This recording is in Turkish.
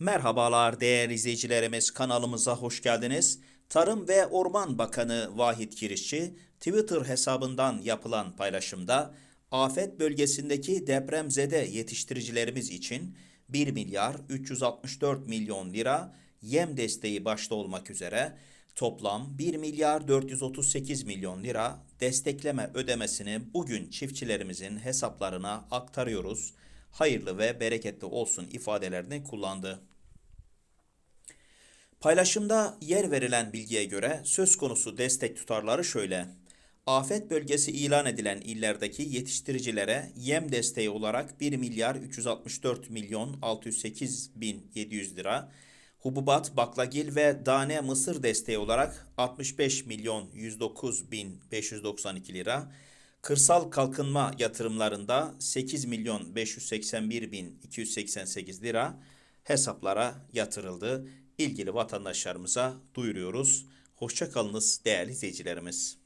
Merhabalar değerli izleyicilerimiz kanalımıza hoş geldiniz. Tarım ve Orman Bakanı Vahit Kirişçi Twitter hesabından yapılan paylaşımda afet bölgesindeki depremzede yetiştiricilerimiz için 1 milyar 364 milyon lira yem desteği başta olmak üzere toplam 1 milyar 438 milyon lira destekleme ödemesini bugün çiftçilerimizin hesaplarına aktarıyoruz. Hayırlı ve bereketli olsun ifadelerini kullandı. Paylaşımda yer verilen bilgiye göre söz konusu destek tutarları şöyle. Afet bölgesi ilan edilen illerdeki yetiştiricilere yem desteği olarak 1 milyar 364 milyon 608 bin 700 lira, hububat, baklagil ve dane mısır desteği olarak 65 milyon 109 bin 592 lira, kırsal kalkınma yatırımlarında 8 milyon 581 bin 288 lira hesaplara yatırıldı. İlgili vatandaşlarımıza duyuruyoruz. Hoşçakalınız değerli izleyicilerimiz.